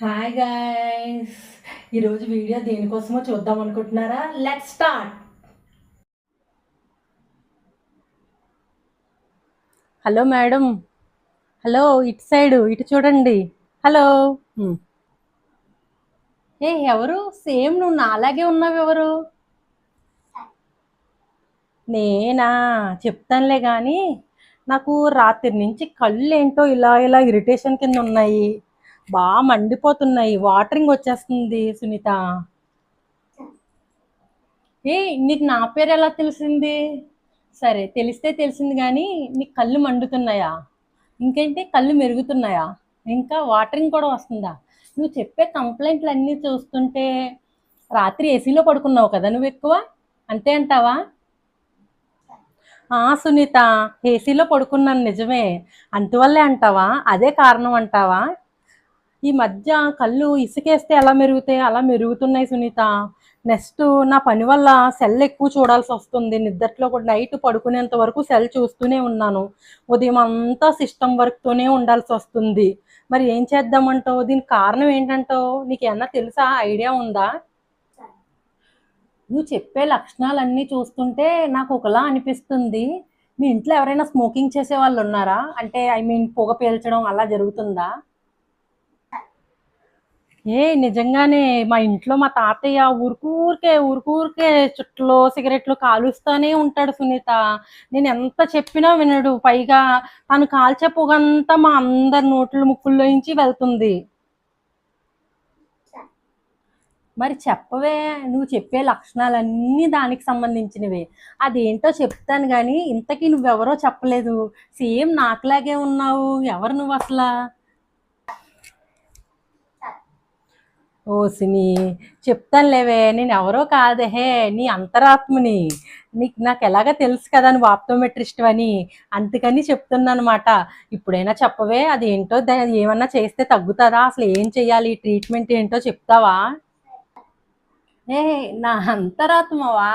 Hi guys ఈరోజు video దేనికోసమో చూద్దాం అనుకుంటున్నారా? Let start hello madam hello ఇటు సైడు ఇటు చూడండి. Hello hmm. ఏ ఎవరు? సేమ్ నువ్వు నాలాగే ఉన్నావు ఎవరు? నేనా? చెప్తానులే కానీ నాకు రాత్రి నుంచి కళ్ళు ఏంటో ఇలా ఇలా ఇరిటేషన్ కింద ఉన్నాయి. బాగా మండిపోతున్నాయి. వాటరింగ్ వచ్చేస్తుంది సునీత. ఏ నీకు నా పేరు ఎలా తెలిసింది? సరే తెలిస్తే తెలిసింది కానీ నీకు కళ్ళు మండుతున్నాయా? ఇంకేంటి? కళ్ళు మెరుగుతున్నాయా? ఇంకా వాటరింగ్ కూడా వస్తుందా? నువ్వు చెప్పే కంప్లైంట్లు అన్నీ చూస్తుంటే రాత్రి ఏసీలో పడుకున్నావు కదా నువ్వు ఎక్కువ? అంతే అంటావా? ఆ సునీత ఏసీలో పడుకున్నాను నిజమే. అందువల్లే అంటావా? అదే కారణం అంటావా? ఈ మధ్య కళ్ళు ఇసుకేస్తే ఎలా మెరుగుతాయి? అలా మెరుగుతున్నాయి సునీత. నెక్స్ట్ నా పని వల్ల సెల్ ఎక్కువ చూడాల్సి వస్తుంది. నిద్రలో కూడా నైట్ పడుకునేంత వరకు సెల్ చూస్తూనే ఉన్నాను. ఉదయం అంతా సిస్టమ్ వర్క్తోనే ఉండాల్సి వస్తుంది. మరి ఏం చేద్దామంటావు? దీనికి కారణం ఏంటంటావు? నీకేమన్నా తెలుసా? ఐడియా ఉందా? నువ్వు చెప్పే లక్షణాలన్నీ చూస్తుంటే నాకు ఒకలా అనిపిస్తుంది. మీ ఇంట్లో ఎవరైనా స్మోకింగ్ చేసే వాళ్ళు ఉన్నారా? అంటే ఐ మీన్ పొగ పీల్చడం అలా జరుగుతుందా? ఏ నిజంగానే మా ఇంట్లో మా తాతయ్య ఊరుకూరికే ఊరుకూరికే చుట్టలో సిగరెట్లు కాలుస్తూనే ఉంటాడు సునీత. నేను ఎంత చెప్పినా వినడు. పైగా తను కాల్చే పొగంతా మా అందరి నోట్ల ముక్కుల్లోంచి వెళ్తుంది. మరి చెప్పవే నువ్వు చెప్పే లక్షణాలన్నీ దానికి సంబంధించినవే. అదేంటో చెప్తాను కానీ ఇంతకీ నువ్వెవరో చెప్పలేదు. సేమ్ నాకులాగే ఉన్నావు. ఎవరు నువ్వు అసలు ఓ సిని చెప్తాను లేవే నేను ఎవరో కాదహే నీ అంతరాత్మని. నీకు నాకు ఎలాగ తెలుసు కదా నువ్వు ఆప్టోమెట్రిస్ట్ అని. అందుకని చెప్తున్నాను అనమాట ఇప్పుడైనా చెప్పవే అది ఏంటో దా- ఏమన్నా చేస్తే తగ్గుతుందా? అసలు ఏం చెయ్యాలి? ట్రీట్మెంట్ ఏంటో చెప్తావా? ఏ నా అంతరాత్మవా?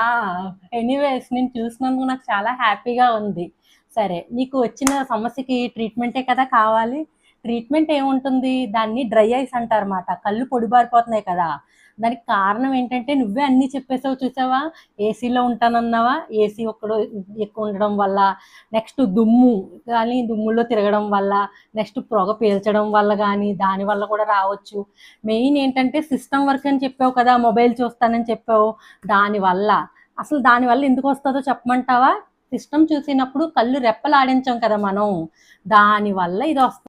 ఎనీవేస్ నేను చూసినందుకు నాకు చాలా హ్యాపీగా ఉంది. సరే నీకు వచ్చిన సమస్యకి ట్రీట్మెంటే కదా కావాలి. ట్రీట్మెంట్ ఏముంటుంది? దాన్ని డ్రై ఐస్ అంటారన్నమాట. కళ్ళు పొడిబారిపోతున్నాయి కదా. దానికి కారణం ఏంటంటే నువ్వే అన్నీ చెప్పేసావు చూసావా? ఏసీలో ఉంటానన్నావా? ఏసీ ఒక్కడు ఎక్కువ ఉండడం వల్ల నెక్స్ట్ దుమ్ము కానీ దుమ్ములో తిరగడం వల్ల నెక్స్ట్ పొగ పీల్చడం వల్ల కానీ దాని వల్ల కూడా రావచ్చు. మెయిన్ ఏంటంటే సిస్టమ్ వర్క్ అని చెప్పావు కదా మొబైల్ చూస్తానని చెప్పావు. దానివల్ల అసలు దానివల్ల ఎందుకు వస్తుందో చెప్పమంటావా? సిస్టమ్ చూసినప్పుడు కళ్ళు రెప్పలాడించాం కదా మనం. దానివల్ల ఇది వస్తుంది.